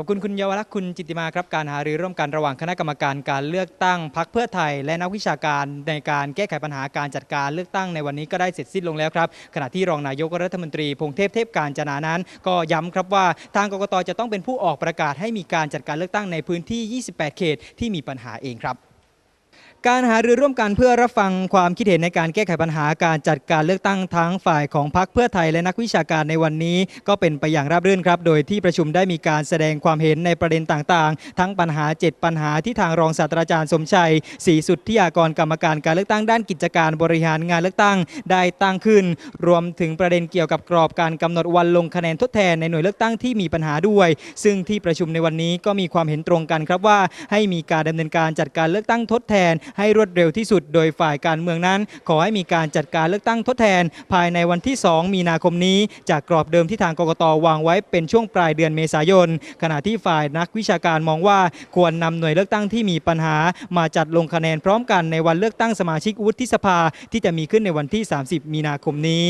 ขอบคุณคุณเยาวลักษณ์คุณจิตติมาครับการหารือร่วมกันระหว่างคณะกรรมการการเลือกตั้งพักเพื่อไทย และนักวิชาการในการแก้ไขปัญหาการจัดการเลือกตั้งในวันนี้ก็ได้เสร็จสิ้นลงแล้วครับขณะที่รองนายกรัฐมนตรีพงเทพเทพการจนานั้น ก็ย้ำครับว่าทางกกตจะต้องเป็นผู้ออกประกาศให้มีการจัดการเลือกตั้งในพื้นที่ 28 เขตที่มีปัญหาเองครับ การหารือร่วมกันเพื่อรับฟังความคิดเห็นในการแก้ไขปัญหาการจัดการเลือกตั้งทั้งฝ่ายของพรรคเพื่อไทยและนักวิชาการในวันนี้ ก็เป็นไปอย่างราบรื่นครับ โดยที่ประชุมได้มีการแสดงความเห็นในประเด็นต่างๆ ทั้งปัญหา 7 ปัญหาที่ทางรองศาสตราจารย์สมชัยศรีสุทธิยากรกรรมการการเลือกตั้งด้านกิจการบริหารงานเลือกตั้งได้ตั้งขึ้น รวมถึงประเด็นเกี่ยวกับกรอบการกำหนดวันลงคะแนนทดแทนในหน่วยเลือกตั้งที่มีปัญหาด้วย ซึ่งที่ประชุมในวันนี้ก็มีความเห็นตรงกันครับว่า ให้มีการดำเนินการจัดการเลือกตั้งทดแทนให้รวดเร็วที่สุด โดยฝ่ายการเมืองนั้น ขอให้มีการจัดการเลือกตั้งทดแทน ภายในวันที่ 2 มีนาคมนี้ จากกรอบเดิมที่ทางกกตวางไว้เป็นช่วงปลายเดือนเมษายน ขณะที่ฝ่ายนักวิชาการมองว่าควรนำหน่วยเลือกตั้งที่มีปัญหา มาจัดลงคะแนนพร้อมกันในวันเลือกตั้งสมาชิกวุฒิสภาที่จะมีขึ้นในวันที่ 30 มีนาคมนี้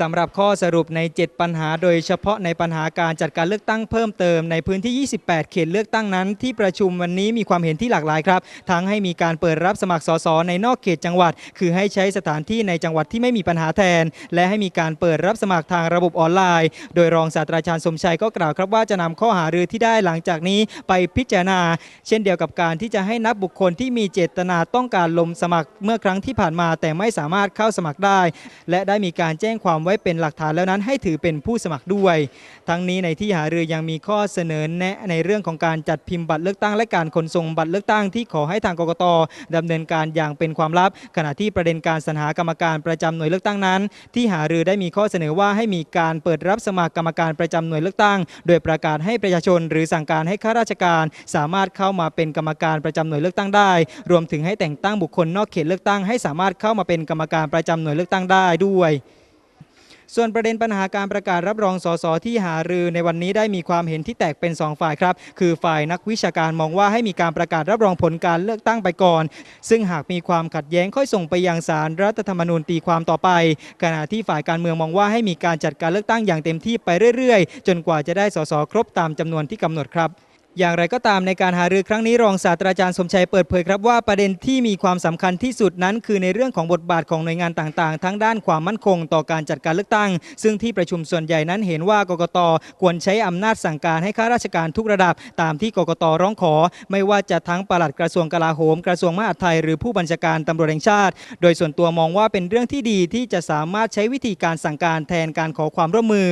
สำหรับข้อสรุปใน 7 ปัญหา โดยเฉพาะในปัญหาการจัดการเลือกตั้งเพิ่มเติมในพื้นที่ 28 เขตเลือกตั้งนั้น ที่ประชุมวันนี้มีความเห็นที่หลากหลายครับ ทั้งให้มีการเปิดรับสมัครสสในนอกเขตจังหวัด คือให้ใช้สถานที่ในจังหวัดที่ไม่มีปัญหาแทน และให้มีการเปิดรับสมัครทางระบบออนไลน์ โดยรองศาสตราจารย์สมชัยก็กล่าวครับว่าจะนำข้อหารือที่ได้หลังจากนี้ไปพิจารณา เช่นเดียวกับการที่จะให้นับบุคคลที่มีเจตนาต้องการลงสมัครเมื่อครั้งที่ผ่านมา แต่ไม่สามารถเข้าสมัครได้ และได้มีการแจ้งความไว้เป็นหลักฐานแล้วนั้นให้ถือเป็นผู้สมัครด้วย ทั้งนี้ในที่หารือยังมีข้อเสนอแนะในเรื่องของการจัดพิมพ์บัตรเลือกตั้งและการขนส่งบัตรเลือกตั้งที่ขอให้ทางกกตดำเนินการอย่างเป็นความลับ ขณะที่ประเด็นการสรรหากรรมการประจำหน่วยเลือกตั้งนั้น ที่หารือได้มีข้อเสนอว่าให้มีการเปิดรับสมัครกรรมการประจำหน่วยเลือกตั้ง โดยประกาศให้ประชาชน หรือสั่งการให้ข้าราชการ สามารถเข้ามาเป็นกรรมการประจำหน่วยเลือกตั้งได้ รวมถึงให้แต่งตั้งบุคคลนอกเขตเลือกตั้งให้สามารถเข้ามาเป็นกรรมการประจำหน่วยเลือกตั้งได้ด้วย ส่วนประเด็นปัญหาการประกาศรับรองสสที่หารือในวันนี้ได้มีความเห็นที่แตกเป็น 2 ฝ่ายครับ คือฝ่ายนักวิชาการมองว่าให้มีการประกาศรับรองผลการเลือกตั้งไปก่อน ซึ่งหากมีความขัดแย้งค่อยส่งไปยังศาลรัฐธรรมนูญตีความต่อไป ขณะที่ฝ่ายการเมืองมองว่าให้มีการจัดการเลือกตั้งอย่างเต็มที่ไปเรื่อยๆ จนกว่าจะได้สสครบตามจำนวนที่กำหนดครับ อย่างไรก็ตามในการหารือครั้งนี้รองศาสตราจารย์สมชัยเปิดเผยครับว่าประเด็นที่มีความสำคัญที่สุดนั้น คือในเรื่องของบทบาทของหน่วยงานต่างๆ ทั้งด้านความมั่นคงต่อการจัดการเลือกตั้ง ซึ่งที่ประชุมส่วนใหญ่นั้นเห็นว่ากกตควรใช้อำนาจสั่งการให้ข้าราชการทุกระดับ ตามที่กกตร้องขอ ไม่ว่าจะทั้งปลัดกระทรวงกลาโหม กระทรวงมหาดไทยหรือผู้บัญชาการตำรวจแห่งชาติ โดยส่วนตัวมองว่าเป็นเรื่องที่ดีที่จะสามารถใช้วิธีการสั่งการแทนการขอความร่วมมือ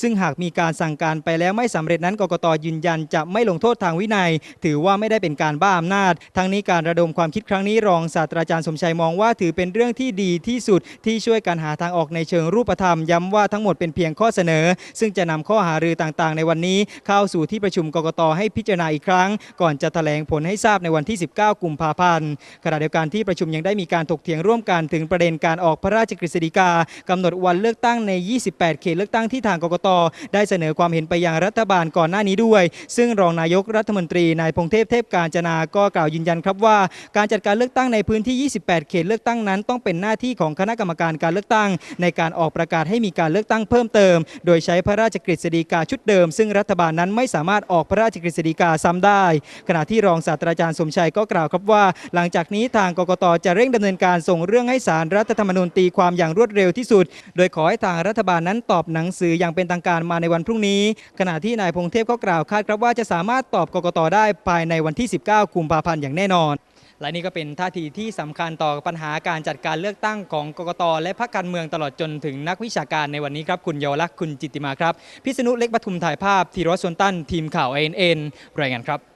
ซึ่งหากมีการสั่งการไปแล้วไม่สำเร็จนั้นกกตยืนยันจะไม่ลงโทษทษทางวินัย ถือว่าไม่ได้เป็นการบ้าอำนาจ ทั้งนี้การระดมความคิดครั้งนี้รองศาสตราจารย์สมชัยมองว่าถือเป็นเรื่องที่ดีที่สุดที่ช่วยกันหาทางออกในเชิงรูปธรรม ย้ำว่าทั้งหมดเป็นเพียงข้อเสนอ ซึ่งจะนำข้อหารือต่างๆ ในวันนี้ เข้าสู่ที่ประชุมกกตให้พิจารณาอีกครั้ง ก่อนจะแถลงผลให้ทราบในวันที่ 19 กุมภาพันธ์ขณะเดียวกันที่ประชุมยังได้มีการถกเถียงร่วมกันถึงประเด็นการออกพระราชกฤษฎีกากำหนดวันเลือกตั้งใน 28 เขตเลือกตั้งที่ทางกกตได้เสนอความเห็นไปยังรัฐบาลก่อนหน้านี้ด้วย ซึ่งรองนายกรัฐมนตรีนายพงเทพเทพการจนาก็กล่าวยืนยันครับว่า การจัดการเลือกตั้งในพื้นที่ 28 เขตเลือกตั้งนั้น ต้องเป็นหน้าที่ของคณะกรรมการการเลือกตั้ง ในการออกประกาศให้มีการเลือกตั้งเพิ่มเติม โดยใช้พระราชกฤษฎีกาชุดเดิม ซึ่งรัฐบาลนั้นไม่สามารถออกพระราชกฤษฎีกาซ้ำได้ ขณะที่รองศาสตราจารย์สมชัยก็กล่าวครับว่า หลังจากนี้ทางกกตจะเร่งดำเนินการส่งเรื่องให้ศาลรัฐธรรมนูญตีความอย่างรวดเร็วที่สุด โดยขอให้ทางรัฐบาลนั้นตอบหนังสืออย่างเป็นทางการมาในวันพรุ่งนี้ ขณะที่นายพงเทพก็กล่าวคาดครับว่าจะสามารถตอบกกตได้ภายในวันที่ 19 กุมภาพันธ์อย่างแน่นอน และนี่ก็เป็นท่าทีที่สำคัญต่อปัญหาการจัดการเลือกตั้งของกกตและพรรคการเมืองตลอดจนถึงนักวิชาการในวันนี้ครับคุณเยาวลักษณ์คุณจิตติมาครับ พิษณุเล็กปทุมถ่ายภาพธีรวัชสวนตั้นทีมข่าวเอ็นเอ็นรายงานครับ